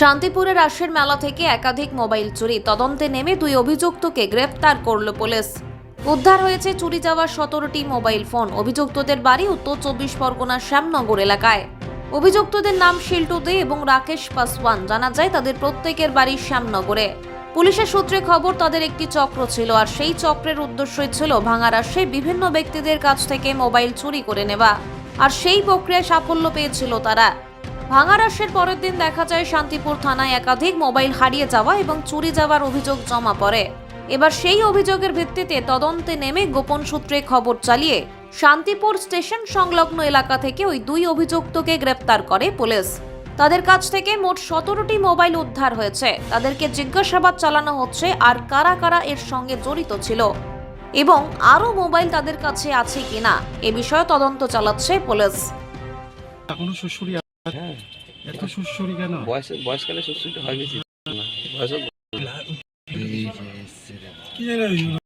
শান্তিপুরের রাসের মেলা থেকে একাধিক মোবাইল চুরি। তদন্তে নেমে দুই অভিযুক্তকে গ্রেপ্তার করল পুলিশ। উদ্ধার হয়েছে চুরি যাওয়া সতেরোটি মোবাইল ফোন। অভিযুক্তদের বাড়ি উত্তর চব্বিশ পরগনার শ্যামনগর এলাকায়। অভিযুক্তদের নাম শিল্টু দে এবং রাকেশ পাসওয়ান। জানা যায় তাদের প্রত্যেকের বাড়ি শ্যামনগরে। পুলিশের সূত্রে খবর, তাদের একটি চক্র ছিল আর সেই চক্রের উদ্দেশ্যই ছিল ভাঙা রাশে বিভিন্ন ব্যক্তিদের কাছ থেকে মোবাইল চুরি করে নেওয়া। আর সেই প্রক্রিয়ায় সাফল্য পেয়েছিল তারা। ভাঙা রাশের পরের দিন দেখা যায় শান্তিপুর থানায় একাধিক মোবাইল হারিয়ে যাওয়া এবং চুরি যাওয়ার অভিযোগ জমা পড়ে। এবার সেই অভিযোগের ভিত্তিতে তদন্তে নেমে গোপন সূত্রে খবর চালিয়ে শান্তিপুর স্টেশন সংলগ্ন এলাকা থেকে ওই দুই অভিযুক্তকে গ্রেপ্তার করে পুলিশ। তাদের কাছ থেকে মোট সতেরোটি মোবাইল উদ্ধার হয়েছে। তাদেরকে জিজ্ঞাসাবাদ চালানো হচ্ছে আর কারা কারা এর সঙ্গে জড়িত ছিল এবং আরও মোবাইল তাদের কাছে আছে কিনা, এ বিষয়ে তদন্ত চালাচ্ছে পুলিশ। এত শ্বশুরি কেন? বয়স বয়সকালে শ্বশুরটা হয় বেশি। বয়স কি জানো